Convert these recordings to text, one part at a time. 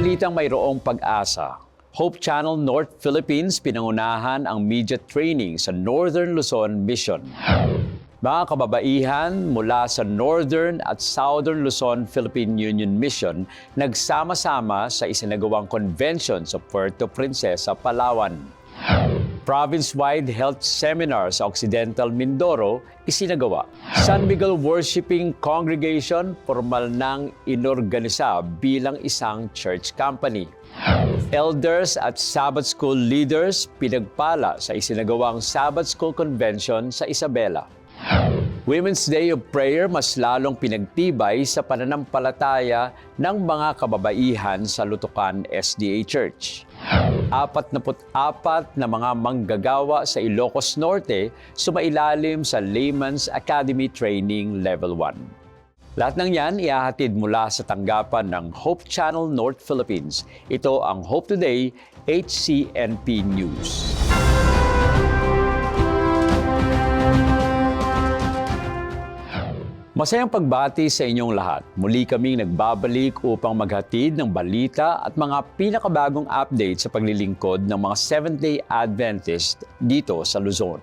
Balitang mayroong pag-asa, Hope Channel North Philippines pinangunahan ang media training sa Northern Luzon Mission. Mga kababaihan mula sa Northern at Southern Luzon Philippine Union Mission nagsama-sama sa isinagawang convention sa Puerto Princesa, Palawan. Province-wide health seminar sa Occidental Mindoro isinagawa. San Miguel Worshiping Congregation formal nang inorganisa bilang isang church company. Elders at Sabbath School leaders pinagpala sa isinagawang Sabbath School Convention sa Isabela. Women's Day of Prayer mas lalong pinagtibay sa pananampalataya ng mga kababaihan sa Lutukan SDA Church. 44 na mga manggagawa sa Ilocos Norte sumailalim sa Layman's Academy Training Level 1. Lahat ng yan ihahatid mula sa tanggapan ng Hope Channel North Philippines. Ito ang Hope Today HCNP News. Masayang pagbati sa inyong lahat. Muli kaming nagbabalik upang maghatid ng balita at mga pinakabagong update sa paglilingkod ng mga Seventh-day Adventist dito sa Luzon.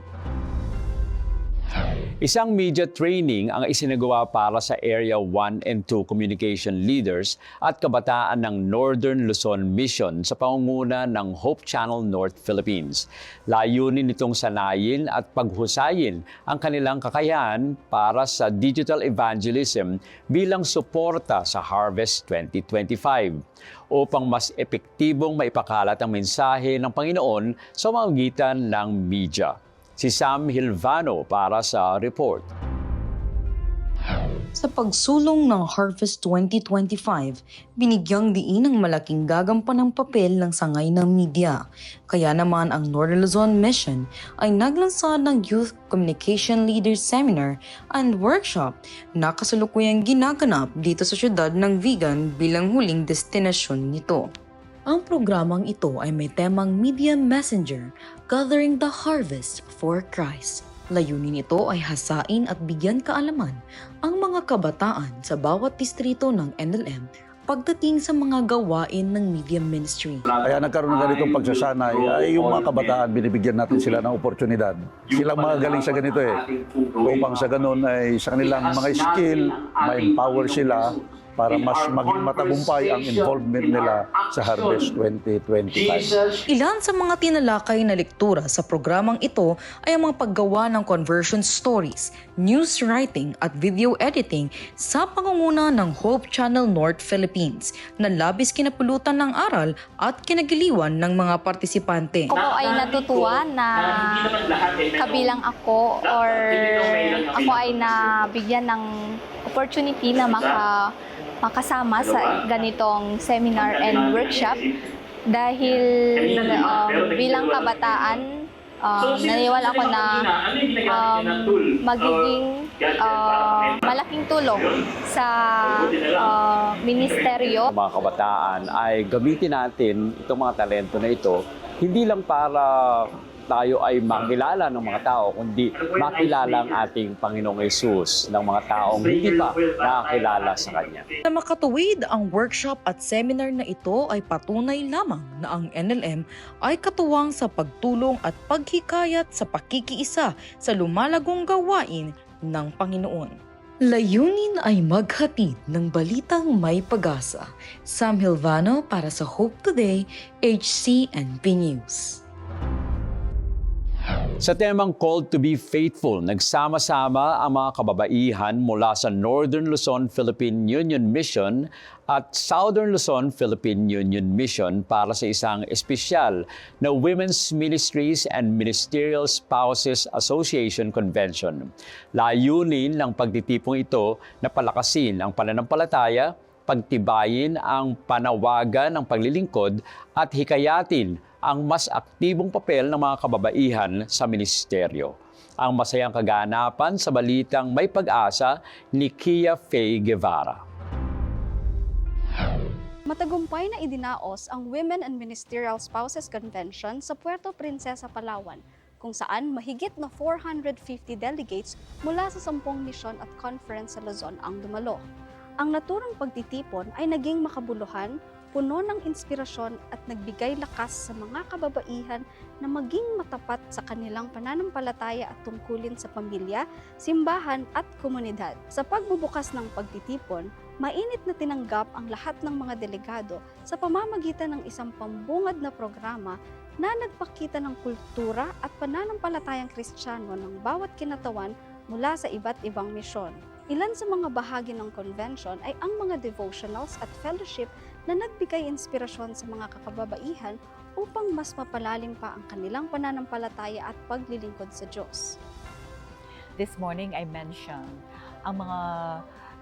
Isang media training ang isinagawa para sa Area 1 and 2 communication leaders at kabataan ng Northern Luzon Mission sa pangunguna ng Hope Channel North Philippines. Layunin nitong sanayin at paghusayin ang kanilang kakayahan para sa digital evangelism bilang suporta sa Harvest 2025 upang mas epektibong maipakalat ang mensahe ng Panginoon sa magitan ng media. Si Sam Hilvano para sa report. Sa pagsulong ng Harvest 2025, binigyang diin ang malaking gagampan ng papel ng sangay ng media. Kaya naman ang Northern Luzon Mission ay naglansa ng Youth Communication Leaders Seminar and Workshop na kasalukuyang ginaganap dito sa syudad ng Vigan bilang huling destinasyon nito. Ang programang ito ay may temang Media Messenger, Gathering the Harvest for Christ. Layunin ito ay hasain at bigyan kaalaman ang mga kabataan sa bawat distrito ng NLM pagdating sa mga gawain ng media ministry. Kaya nagkaroon ng ganitong pagsasanay, ay yung mga kabataan, binibigyan natin sila ng oportunidad. Silang mga galing sa ganito eh. Upang sa ganun ay sa kanilang mga skill, ma-empower sila para mas maging matagumpay ang involvement nila sa Harvest 2025. Ilan sa mga tinalakay na lektura sa programang ito ay ang mga paggawa ng conversion stories, news writing at video editing sa pangunguna ng Hope Channel North Philippines na labis kinapulutan ng aral at kinagiliwan ng mga partisipante. Ako ay natutuwa na kabilang ako or ako ay nabigyan ng opportunity na maka, makasama sa ganitong seminar and workshop dahil um, bilang kabataan um, naniwala ako na um, magiging uh, malaking tulong sa uh, ministeryo. Mga kabataan ay gamitin natin itong mga talento na ito hindi lang para tayo ay makilala ng mga tao, kundi makilala ang ating Panginoong Yesus ng mga taong hindi pa nakakilala sa Kanya. Na makatuwid ang workshop at seminar na ito ay patunay lamang na ang NLM ay katuwang sa pagtulong at paghikayat sa pakikiisa sa lumalagong gawain ng Panginoon. Layunin ay maghatid ng balitang may pag-asa. Sam Hilvano para sa Hope Today, HCNP News. Sa temang Called to be Faithful, nagsama-sama ang mga kababaihan mula sa Northern Luzon Philippine Union Mission at Southern Luzon Philippine Union Mission para sa isang espesyal na Women's Ministries and Ministerial Spouses Association Convention. Layunin ng pagtitipong ito na palakasin ang pananampalataya, pagtibayin ang panawagan ng paglilingkod at hikayatin ang mas aktibong papel ng mga kababaihan sa ministeryo. Ang masayang kaganapan sa balitang may pag-asa ni Kia Faye Guevara. Matagumpay na idinaos ang Women and Ministerial Spouses Convention sa Puerto Princesa, Palawan, kung saan mahigit na 450 delegates mula sa sampung misyon at conference sa Luzon ang dumalo. Ang naturang pagtitipon ay naging makabuluhan, puno ng inspirasyon at nagbigay lakas sa mga kababaihan na maging matapat sa kanilang pananampalataya at tungkulin sa pamilya, simbahan at komunidad. Sa pagbubukas ng pagtitipon, mainit na tinanggap ang lahat ng mga delegado sa pamamagitan ng isang pambungad na programa na nagpakita ng kultura at pananampalatayang kristyano ng bawat kinatawan mula sa iba't ibang misyon. Ilan sa mga bahagi ng convention ay ang mga devotionals at fellowship na nagbigay inspirasyon sa mga kakababaihan upang mas mapalalim pa ang kanilang pananampalataya at paglilingkod sa Diyos. This morning I mentioned ang mga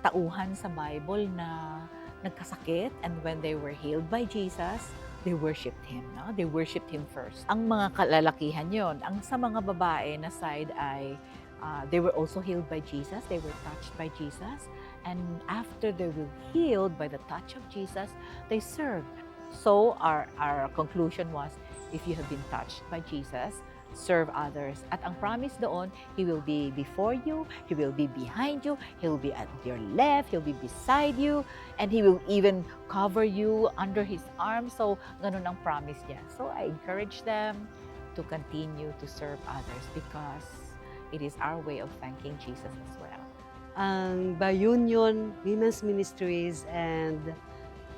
tauhan sa Bible na nagkasakit and when they were healed by Jesus, they worshiped Him. No? They worshiped Him first. Ang mga kalalakihan yon. Ang sa mga babae na side ay uh, they were also healed by Jesus. They were touched by Jesus. And after they were healed by the touch of Jesus, they served. So our, our conclusion was, if you have been touched by Jesus, serve others. At ang promise doon, He will be before you, He will be behind you, He will be at your left, He'll be beside you, and He will even cover you under His arms. So, ganun ang promise niya. So, I encourage them to continue to serve others because it is our way of thanking Jesus as well. Ang Bayunion Women's Ministries and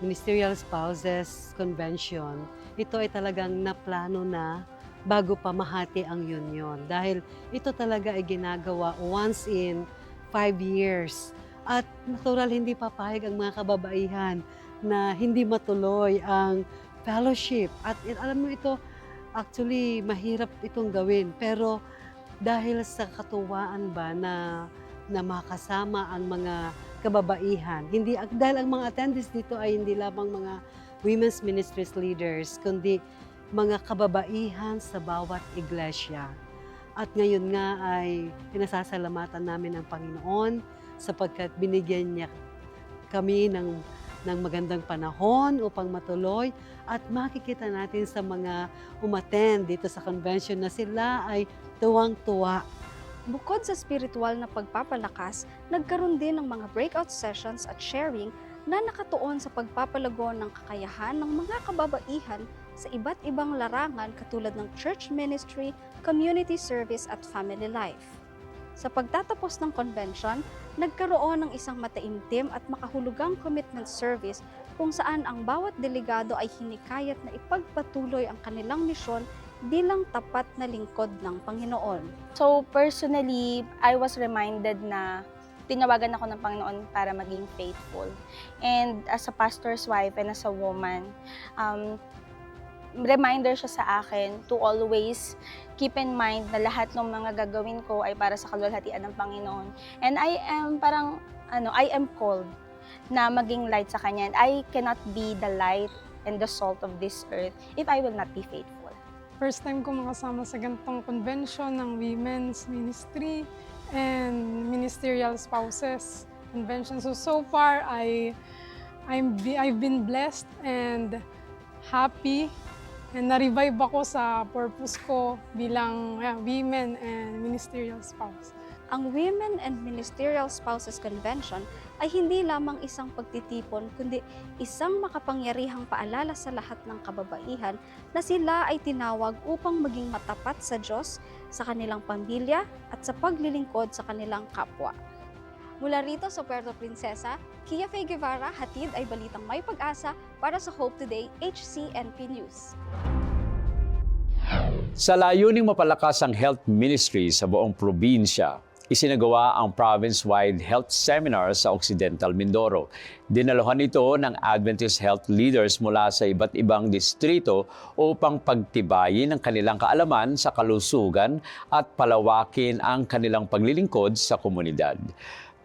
Ministerial Spouses Convention, ito ay talagang naplano na bago pa mahati ang union. Dahil ito talaga ay ginagawa once in five years. At natural hindi papayag ang mga kababaihan na hindi matuloy ang fellowship. At alam mo ito, actually mahirap itong gawin. Pero dahil sa katuwaan ba na na makasama ang mga kababaihan. Hindi dahil ang mga attendees dito ay hindi lamang mga women's ministries leaders, kundi mga kababaihan sa bawat iglesia. At ngayon nga ay pinasasalamatan namin ang Panginoon sapagkat binigyan niya kami ng ng magandang panahon upang matuloy at makikita natin sa mga umattend dito sa convention na sila ay tuwang-tuwa Bukod sa spiritual na pagpapalakas, nagkaroon din ng mga breakout sessions at sharing na nakatuon sa pagpapalago ng kakayahan ng mga kababaihan sa iba't ibang larangan katulad ng church ministry, community service at family life. Sa pagtatapos ng convention, nagkaroon ng isang mataimtim at makahulugang commitment service kung saan ang bawat delegado ay hinikayat na ipagpatuloy ang kanilang misyon bilang tapat na lingkod ng Panginoon. So personally, I was reminded na tinawagan ako ng Panginoon para maging faithful. And as a pastor's wife and as a woman, um, reminder siya sa akin to always keep in mind na lahat ng mga gagawin ko ay para sa kalwalhatian ng Panginoon. And I am parang, ano, I am called na maging light sa Kanya. And I cannot be the light and the salt of this earth if I will not be faithful. First time ko makasama sa ganitong convention ng women's ministry and ministerial spouses convention. So so far I I'm I've been blessed and happy and na-revive ako sa purpose ko bilang yeah, women and ministerial spouse. Ang Women and Ministerial Spouses Convention ay hindi lamang isang pagtitipon kundi isang makapangyarihang paalala sa lahat ng kababaihan na sila ay tinawag upang maging matapat sa Diyos, sa kanilang pamilya at sa paglilingkod sa kanilang kapwa. Mula rito sa Puerto Princesa, Kia Faye Guevara, hatid ay balitang may pag-asa para sa Hope Today HCNP News. Sa layuning mapalakas ang health ministry sa buong probinsya, isinagawa ang province-wide health seminar sa Occidental Mindoro. Dinaluhan ito ng Adventist health leaders mula sa iba't ibang distrito upang pagtibayin ang kanilang kaalaman sa kalusugan at palawakin ang kanilang paglilingkod sa komunidad.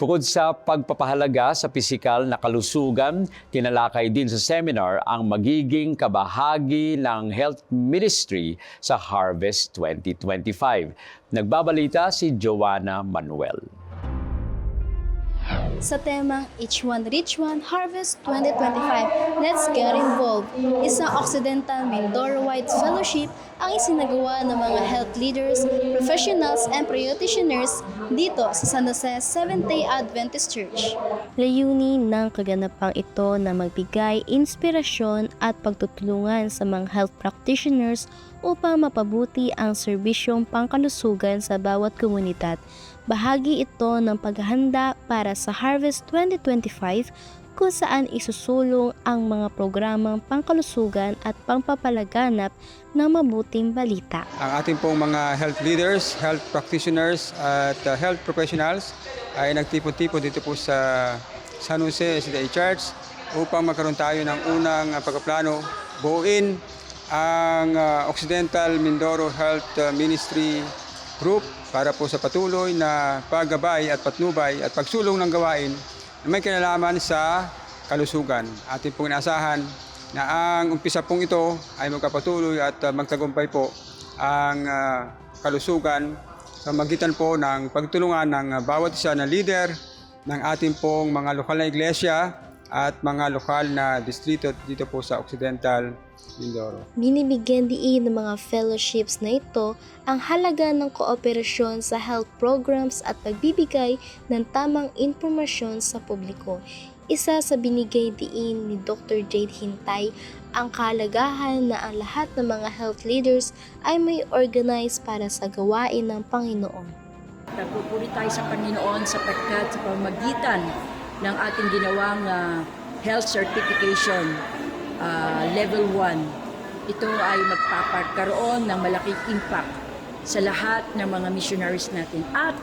Bukod sa pagpapahalaga sa pisikal na kalusugan, tinalakay din sa seminar ang magiging kabahagi ng health ministry sa Harvest 2025. Nagbabalita si Joanna Manuel. Sa temang Each One Reach One Harvest 2025, Let's Get Involved, isang Occidental Mindoro-wide fellowship ang isinagawa ng mga health leaders, professionals, and practitioners dito sa San Jose Seventh-day Adventist Church. Layunin ng kaganapang ito na magbigay inspirasyon at pagtutulungan sa mga health practitioners upang mapabuti ang serbisyong pangkalusugan sa bawat komunidad Bahagi ito ng paghahanda para sa Harvest 2025 kung saan isusulong ang mga programang pangkalusugan at pangpapalaganap ng mabuting balita. Ang ating pong mga health leaders, health practitioners at uh, health professionals ay nagtipon-tipon dito po sa San Jose SDA Church upang magkaroon tayo ng unang uh, pagkaplano buuin ang uh, Occidental Mindoro Health Ministry Group para po sa patuloy na paggabay at patnubay at pagsulong ng gawain na may kinalaman sa kalusugan. Ating pong inaasahan na ang umpisa pong ito ay magkapatuloy at uh, magtagumpay po ang uh, kalusugan sa magitan po ng pagtulungan ng uh, bawat isa na leader ng ating pong mga lokal na iglesia at mga lokal na distrito dito po sa Occidental Mindoro. Binibigyan diin ng mga fellowships na ito ang halaga ng kooperasyon sa health programs at pagbibigay ng tamang impormasyon sa publiko. Isa sa binigay diin ni Dr. Jade Hintay ang kalagahan na ang lahat ng mga health leaders ay may organize para sa gawain ng Panginoon. Nagpupuri tayo sa Panginoon sapagkat sa pamagitan ng ating ginawang ah, health certification ah, level 1, ito ay magpapagkaroon ng malaking impact sa lahat ng mga missionaries natin. At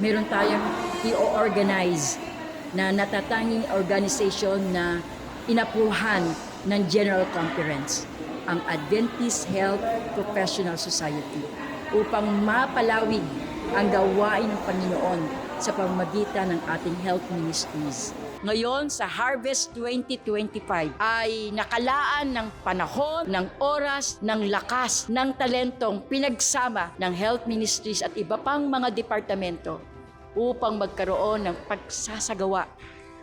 meron tayong i-organize na natatanging organization na inapruhan ng General Conference, ang Adventist Health Professional Society, upang mapalawig ang gawain ng Panginoon sa pamamagitan ng ating health ministries. Ngayon sa Harvest 2025 ay nakalaan ng panahon, ng oras, ng lakas, ng talentong pinagsama ng health ministries at iba pang mga departamento upang magkaroon ng pagsasagawa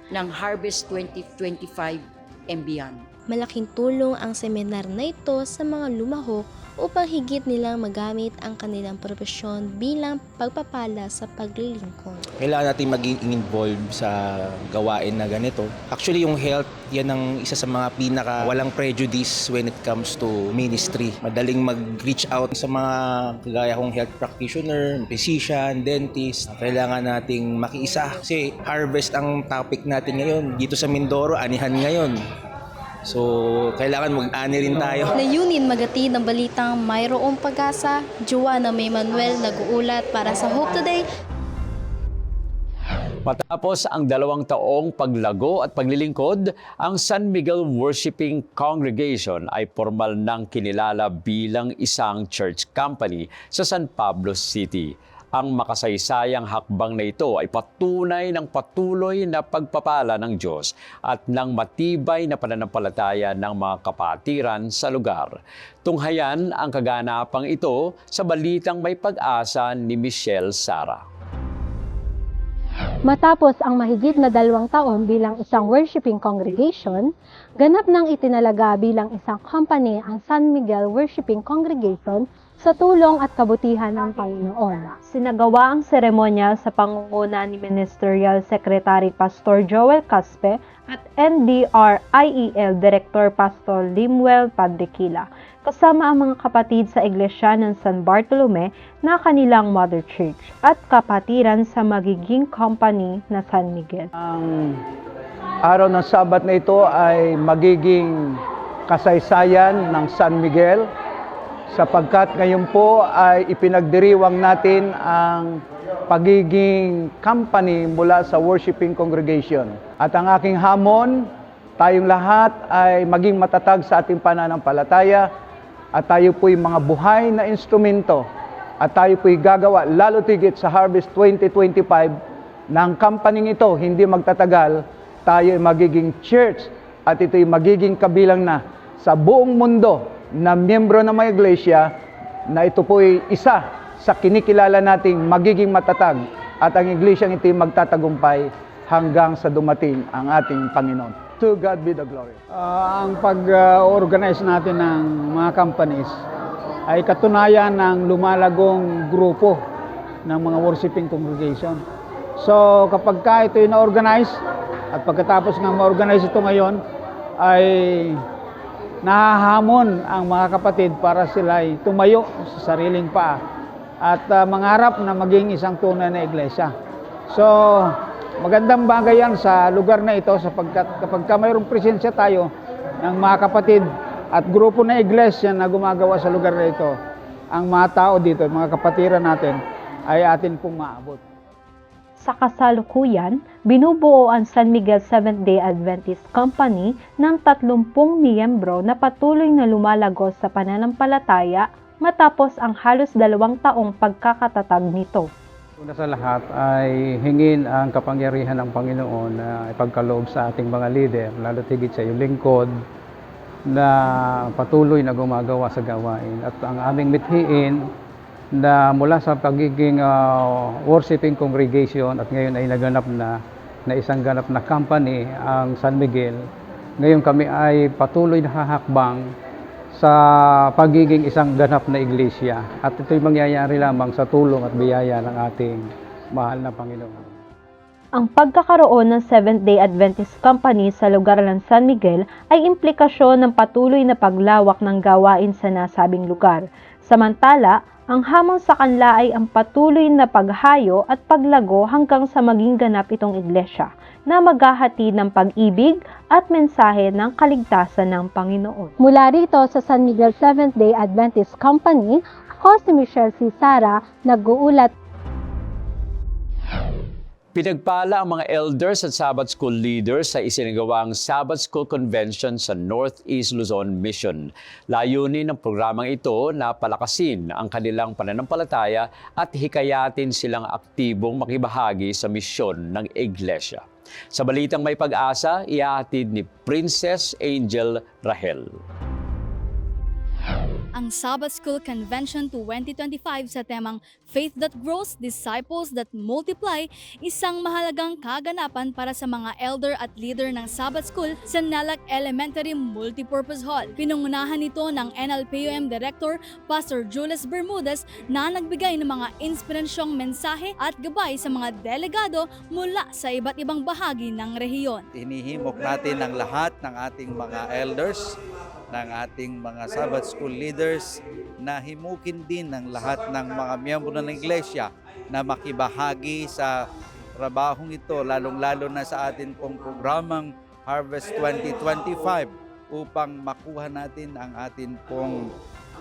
ng Harvest 2025 and beyond. Malaking tulong ang seminar na ito sa mga lumahok upang higit nilang magamit ang kanilang profesyon bilang pagpapala sa paglilingkod. kailangan natin maging involved sa gawain na ganito. Actually, yung health, yan ang isa sa mga pinaka walang prejudice when it comes to ministry. Madaling mag-reach out sa mga kagaya kong health practitioner, physician, dentist. Kailangan nating makiisa. Kasi harvest ang topic natin ngayon. Dito sa Mindoro, anihan ngayon. So, kailangan mag-ani rin tayo. Layunin magati ng balitang mayroong pag-asa, Joanna May Manuel nag-uulat para sa Hope Today Matapos ang dalawang taong paglago at paglilingkod, ang San Miguel Worshiping Congregation ay formal nang kinilala bilang isang church company sa San Pablo City. Ang makasaysayang hakbang na ito ay patunay ng patuloy na pagpapala ng Diyos at ng matibay na pananampalataya ng mga kapatiran sa lugar. Tunghayan ang kaganapang ito sa balitang may pag-asa ni Michelle Sara. Matapos ang mahigit na dalawang taon bilang isang worshiping congregation, ganap nang itinalaga bilang isang company ang San Miguel Worshiping Congregation sa tulong at kabutihan ng Panginoon. Sinagawa ang seremonya sa pangunguna ni Ministerial Secretary Pastor Joel Caspe at NDRIEL Director Pastor Limuel Padrequila, kasama ang mga kapatid sa Iglesia ng San Bartolome na kanilang mother church at kapatiran sa magiging company na San Miguel. Ang araw ng Sabat na ito ay magiging kasaysayan ng San Miguel sapagkat ngayon po ay ipinagdiriwang natin ang pagiging company mula sa worshiping congregation. At ang aking hamon, tayong lahat ay maging matatag sa ating pananampalataya at tayo po'y mga buhay na instrumento at tayo po'y gagawa lalo tigit sa Harvest 2025 ng company ito hindi magtatagal, tayo ay magiging church at ito'y magiging kabilang na sa buong mundo na miyembro ng mga iglesia na ito po'y isa sa kinikilala nating magiging matatag at ang iglesyang ito'y magtatagumpay hanggang sa dumating ang ating Panginoon. To God be the glory. Ah, ang pag-organize natin ng mga companies ay katunayan ng lumalagong grupo ng mga worshiping congregation. So kapag ka ito na-organize at pagkatapos nga ma-organize ito ngayon ay nahahamon ang mga kapatid para sila ay tumayo sa sariling paa at ah, mangarap na maging isang tunay na iglesia. So, magandang bagay yan sa lugar na ito sapagkat kapag ka mayroong presensya tayo ng mga kapatid at grupo na iglesia na gumagawa sa lugar na ito, ang mga tao dito, mga kapatiran natin, ay atin pong maabot. Sa kasalukuyan, binubuo ang San Miguel Seventh-day Adventist Company ng 30 miyembro na patuloy na lumalagos sa pananampalataya matapos ang halos dalawang taong pagkakatatag nito. Una sa lahat ay hingin ang kapangyarihan ng Panginoon na ipagkaloob sa ating mga leader, lalo tigit sa iyong lingkod, na patuloy na gumagawa sa gawain. At ang aming mithiin na mula sa pagiging ah, worshiping congregation at ngayon ay naganap na na isang ganap na company ang San Miguel. Ngayon kami ay patuloy na hahakbang sa pagiging isang ganap na iglesia. At ito'y mangyayari lamang sa tulong at biyaya ng ating mahal na Panginoon. Ang pagkakaroon ng Seventh-day Adventist Company sa lugar ng San Miguel ay implikasyon ng patuloy na paglawak ng gawain sa nasabing lugar. Samantala, ang hamon sa kanla ay ang patuloy na paghayo at paglago hanggang sa maging ganap itong iglesia na maghahatid ng pag-ibig at mensahe ng kaligtasan ng Panginoon. Mula rito sa San Miguel Seventh-day Adventist Company, ako si Michelle C. Sara, nag-uulat Pinagpala ang mga elders at Sabbath School leaders sa isinagawang Sabbath School Convention sa Northeast Luzon Mission. Layunin ng programang ito na palakasin ang kanilang pananampalataya at hikayatin silang aktibong makibahagi sa misyon ng Iglesia. Sa balitang may pag-asa, iatid ni Princess Angel Rahel. Ang Sabbath School Convention 2025 sa temang Faith That Grows, Disciples That Multiply, isang mahalagang kaganapan para sa mga elder at leader ng Sabbath School sa Nalak Elementary Multipurpose Hall. Pinungunahan ito ng NLPUM Director Pastor Julius Bermudez na nagbigay ng mga inspirasyong mensahe at gabay sa mga delegado mula sa iba't ibang bahagi ng rehiyon. Hinihimok natin ang lahat ng ating mga elders, ng ating mga Sabbath School leaders na himukin din ng lahat ng mga miyembro ng iglesia na makibahagi sa trabahong ito, lalong-lalo na sa atin pong programang Harvest 2025 upang makuha natin ang atin pong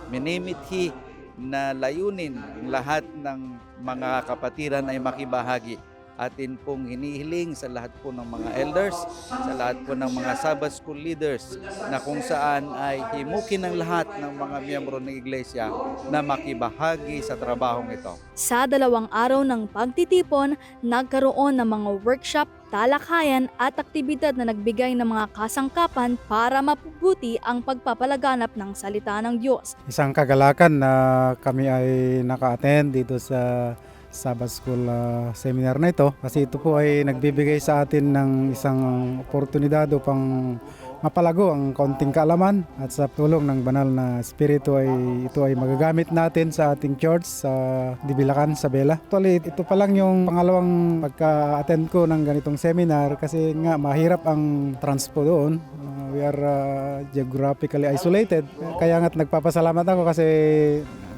minimithi na layunin lahat ng mga kapatiran ay makibahagi atin pong hinihiling sa lahat po ng mga elders, sa lahat po ng mga Sabbath School leaders na kung saan ay himukin ng lahat ng mga miyembro ng iglesia na makibahagi sa trabahong ito. Sa dalawang araw ng pagtitipon, nagkaroon ng mga workshop, talakayan at aktibidad na nagbigay ng mga kasangkapan para mapubuti ang pagpapalaganap ng salita ng Diyos. Isang kagalakan na kami ay naka-attend dito sa Sabbath School uh, seminar na ito. Kasi ito po ay nagbibigay sa atin ng isang oportunidad upang mapalago ang konting kaalaman at sa tulong ng banal na spirito ay ito ay magagamit natin sa ating church sa Dibilacan sa Bela. Actually, ito pa lang yung pangalawang pagka-attend ko ng ganitong seminar kasi nga mahirap ang transpo doon. Uh, we are uh, geographically isolated. Kaya nga't nagpapasalamat ako kasi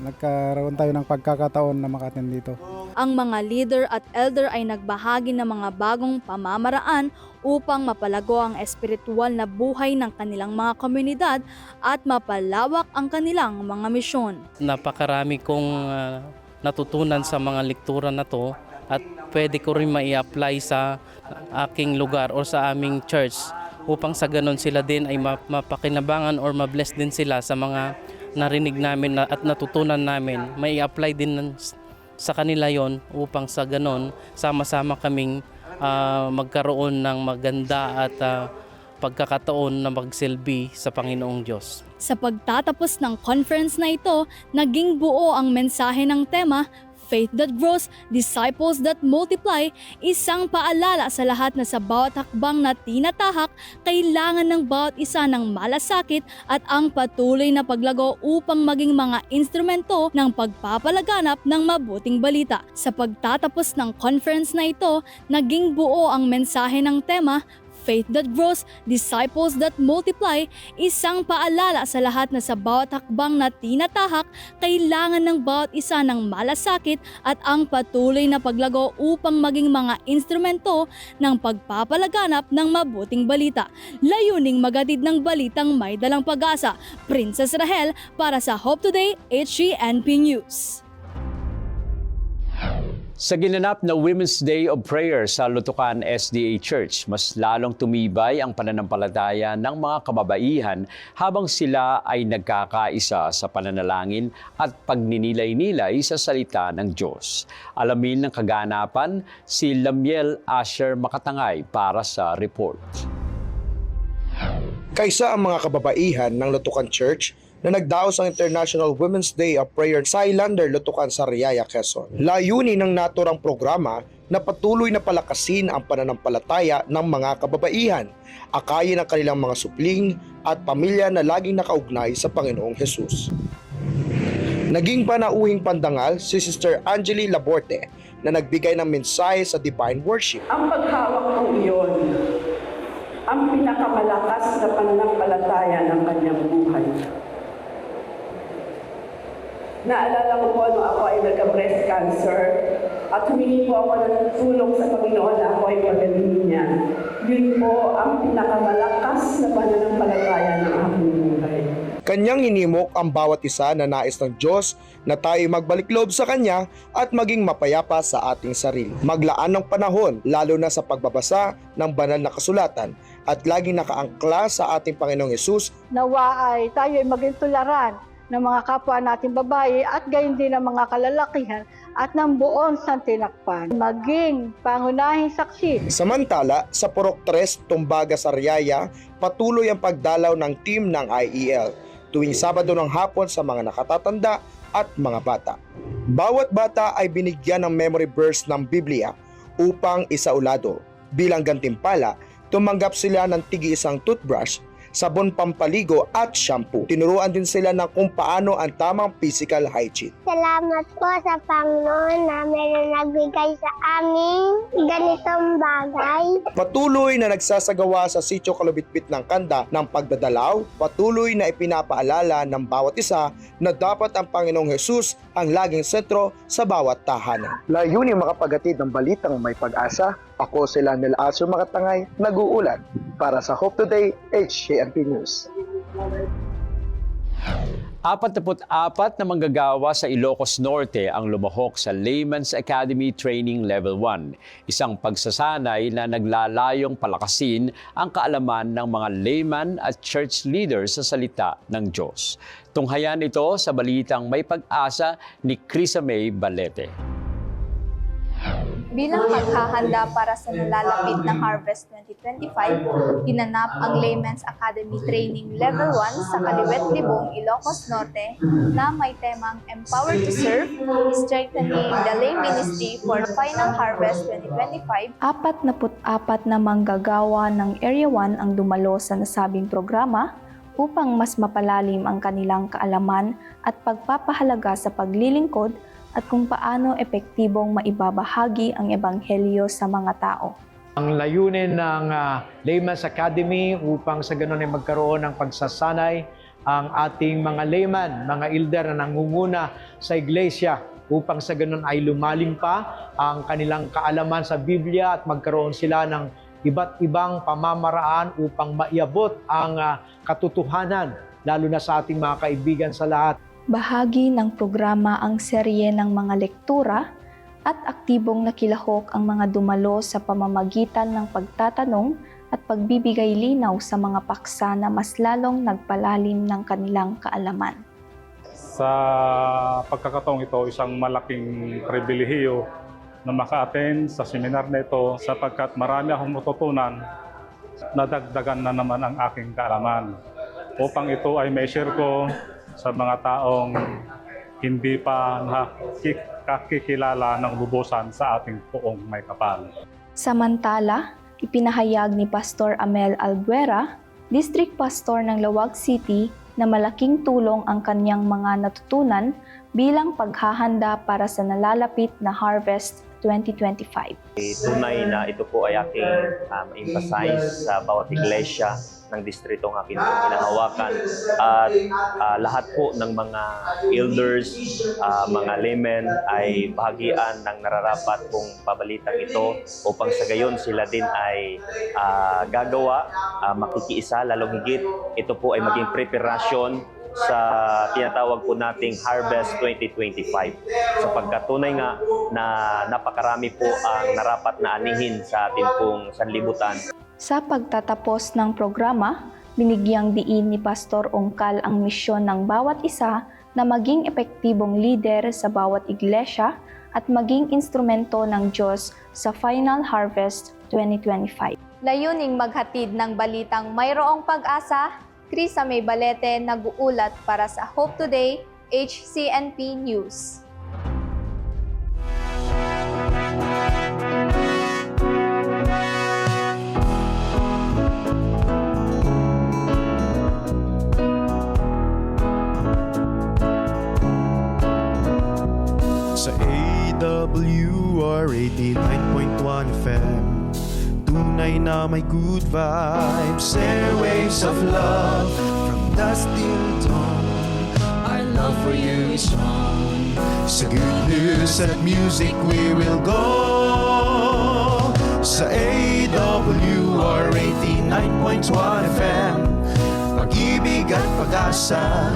nagkaroon tayo ng pagkakataon na makaten dito. Ang mga leader at elder ay nagbahagi ng mga bagong pamamaraan upang mapalago ang espiritual na buhay ng kanilang mga komunidad at mapalawak ang kanilang mga misyon. Napakarami kong uh, natutunan sa mga lektura na to at pwede ko rin mai-apply sa aking lugar o sa aming church upang sa ganon sila din ay mapakinabangan or mabless din sila sa mga narinig namin na, at natutunan namin. May apply din sa kanila yon upang sa ganon sama-sama kaming uh, magkaroon ng maganda at uh, pagkakataon na magsilbi sa Panginoong Diyos. Sa pagtatapos ng conference na ito, naging buo ang mensahe ng tema Faith that grows, disciples that multiply, isang paalala sa lahat na sa bawat hakbang na tinatahak, kailangan ng bawat isa ng malasakit at ang patuloy na paglago upang maging mga instrumento ng pagpapalaganap ng mabuting balita. Sa pagtatapos ng conference na ito, naging buo ang mensahe ng tema Faith that grows, disciples that multiply, isang paalala sa lahat na sa bawat hakbang na tinatahak, kailangan ng bawat isa ng malasakit at ang patuloy na paglago upang maging mga instrumento ng pagpapalaganap ng mabuting balita. Layuning magatid ng balitang may dalang pag-asa. Princess Rahel para sa Hope Today, HGNP News. Sa ginanap na Women's Day of Prayer sa Lutukan SDA Church, mas lalong tumibay ang pananampalataya ng mga kababaihan habang sila ay nagkakaisa sa pananalangin at pagninilay-nilay sa salita ng Diyos. Alamin ng kaganapan si Lamiel Asher Makatangay para sa report. Kaysa ang mga kababaihan ng Lutukan Church na nagdaos ang International Women's Day of Prayer sa Islander Lutukan sa Riyaya, Quezon. Layunin ng naturang programa na patuloy na palakasin ang pananampalataya ng mga kababaihan, akayin ang kanilang mga supling at pamilya na laging nakaugnay sa Panginoong Hesus. Naging panauhing pandangal si Sister Angeli Laborte na nagbigay ng mensahe sa Divine Worship. Ang paghawak po iyon, ang pinakamalakas na pananampalataya ng kanyang buhay. Naalala ko po nung ako ay nagka-breast cancer at humingi po ako ng tulong sa Panginoon na ako ay pagalingin niya. Yun po ang pinakamalakas na pananampalataya ng aking buhay. Kanyang hinimok ang bawat isa na nais ng Diyos na tayo magbalik loob sa Kanya at maging mapayapa sa ating sarili. Maglaan ng panahon lalo na sa pagbabasa ng banal na kasulatan at laging nakaangkla sa ating Panginoong Yesus nawa ay tayo ay maging tularan ng mga kapwa nating babae at gayon din ng mga kalalakihan at ng buong santinakpan. Maging pangunahing saksi Samantala, sa Purok 3, Tumbaga, Sariaya, patuloy ang pagdalaw ng team ng IEL tuwing Sabado ng hapon sa mga nakatatanda at mga bata. Bawat bata ay binigyan ng memory verse ng Biblia upang isaulado. Bilang gantimpala, tumanggap sila ng tigi isang toothbrush sabon pampaligo at shampoo. Tinuruan din sila ng kung paano ang tamang physical hygiene. Salamat po sa Panginoon na meron nagbigay sa amin ganitong bagay. Patuloy na nagsasagawa sa sitio kalubitbit ng kanda ng pagdadalaw, patuloy na ipinapaalala ng bawat isa na dapat ang Panginoong Hesus ang laging sentro sa bawat tahanan. Layunin makapagatid ng balitang may pag-asa. Ako si Lanel Aso Makatangay, nag-uulat para sa Hope Today HKNP News. 44 na manggagawa sa Ilocos Norte ang lumahok sa Layman's Academy Training Level 1, isang pagsasanay na naglalayong palakasin ang kaalaman ng mga layman at church leaders sa salita ng Diyos. Tunghayan ito sa balitang may pag-asa ni Crisa May Balete. Bilang paghahanda para sa nalalapit na Harvest 2025, ginanap ang Layman's Academy Training Level 1 sa Kaliwet Libong, Ilocos Norte na may temang Empower to Serve, Strengthening the Lay Ministry for Final Harvest 2025. Apat na apat na manggagawa ng Area 1 ang dumalo sa nasabing programa upang mas mapalalim ang kanilang kaalaman at pagpapahalaga sa paglilingkod at kung paano epektibong maibabahagi ang ebanghelyo sa mga tao. Ang layunin ng uh, Layman's Academy upang sa ganun ay magkaroon ng pagsasanay ang ating mga layman, mga elder na nangunguna sa iglesia upang sa ganun ay lumalim pa ang kanilang kaalaman sa Biblia at magkaroon sila ng iba't ibang pamamaraan upang maiabot ang uh, katotohanan lalo na sa ating mga kaibigan sa lahat. Bahagi ng programa ang serye ng mga lektura at aktibong nakilahok ang mga dumalo sa pamamagitan ng pagtatanong at pagbibigay linaw sa mga paksa na mas lalong nagpalalim ng kanilang kaalaman. Sa pagkakataong ito, isang malaking pribilehiyo na maka-attend sa seminar na ito sapagkat marami akong matutunan nadagdagan na naman ang aking kaalaman. Upang ito ay may share ko sa mga taong hindi pa pagkakikilala ng lubusan sa ating poong may kapal. Samantala, ipinahayag ni Pastor Amel Albuera, District Pastor ng Lawag City, na malaking tulong ang kanyang mga natutunan bilang paghahanda para sa nalalapit na Harvest 2025. Tunay na ito po ay aking um, emphasize sa bawat iglesia ng distritong akin pong hinahawakan at ah, lahat po ng mga elders, ah, mga laymen ay bahagian ng nararapat pong pabalitang ito upang sa gayon sila din ay ah, gagawa, ah, makikiisa, lalong higit. Ito po ay maging preparasyon sa tinatawag po nating Harvest 2025. Sapagkat tunay nga na napakarami po ang narapat na anihin sa ating pong sanlibutan. Sa pagtatapos ng programa, binigyang diin ni Pastor Ongkal ang misyon ng bawat isa na maging epektibong leader sa bawat iglesia at maging instrumento ng Diyos sa Final Harvest 2025. Layuning maghatid ng balitang mayroong pag-asa, Krisa May Balete nag-uulat para sa Hope Today, HCNP News. WR89.1 FM Tunay na may good vibes Airwaves of love. From dusk till dawn Our love for you is strong. Sa good news at music we will go. Sa AWR 89.1 FM Pag-ibig at pag-asa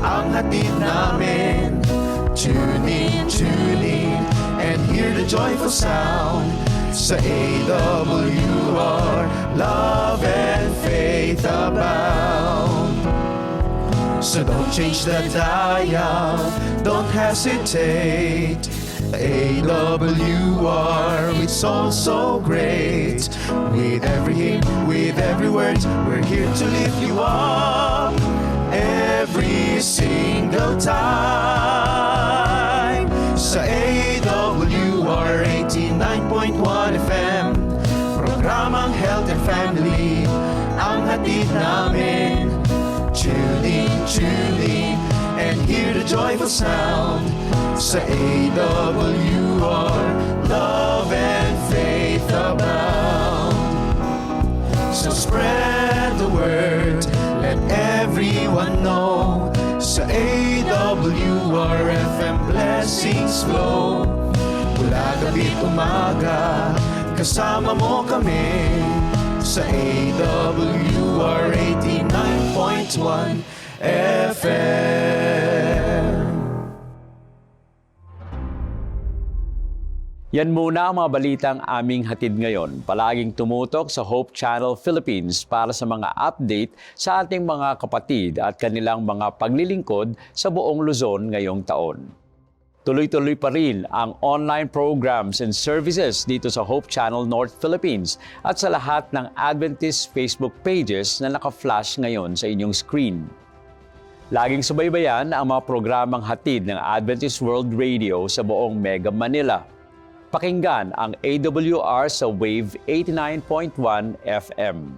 Ang hatid namin. Tune in, tune in, and hear the joyful sound. Sa AWR, love and faith abound. So don't change the dial, don't hesitate. AWR, it's all so great. With every hymn, with every word, we're here to lift you up every single time. Sa AWR 89.1 FM, programang Health and Family, ang hatid namin. Tune in, tune in, and hear the joyful sound. Sa AWR, love and faith abound. So spread the word, let everyone know. Sa AWR FM blessings flow. Mula gabi umaga, kasama mo kami. Sa AWR 89.1 FM. Yan muna ang mga balitang aming hatid ngayon. Palaging tumutok sa Hope Channel Philippines para sa mga update sa ating mga kapatid at kanilang mga paglilingkod sa buong Luzon ngayong taon. Tuloy-tuloy pa rin ang online programs and services dito sa Hope Channel North Philippines at sa lahat ng Adventist Facebook pages na naka-flash ngayon sa inyong screen. Laging subaybayan ang mga programang hatid ng Adventist World Radio sa buong Mega Manila. Pakinggan ang AWR sa Wave 89.1 FM.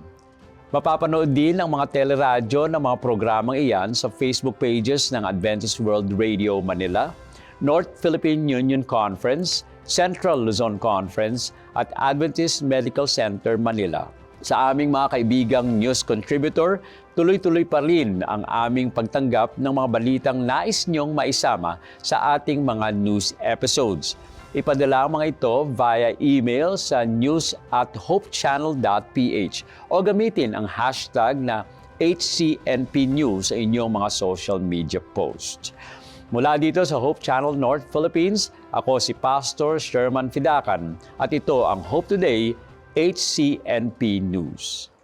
Mapapanood din ang mga teleradyo ng mga programang iyan sa Facebook pages ng Adventist World Radio Manila, North Philippine Union Conference, Central Luzon Conference at Adventist Medical Center Manila. Sa aming mga kaibigang news contributor, tuloy-tuloy pa rin ang aming pagtanggap ng mga balitang nais niyong maisama sa ating mga news episodes. Ipadala ang mga ito via email sa news at hopechannel.ph o gamitin ang hashtag na HCNP News sa inyong mga social media posts. Mula dito sa Hope Channel North Philippines, ako si Pastor Sherman Fidakan at ito ang Hope Today HCNP News.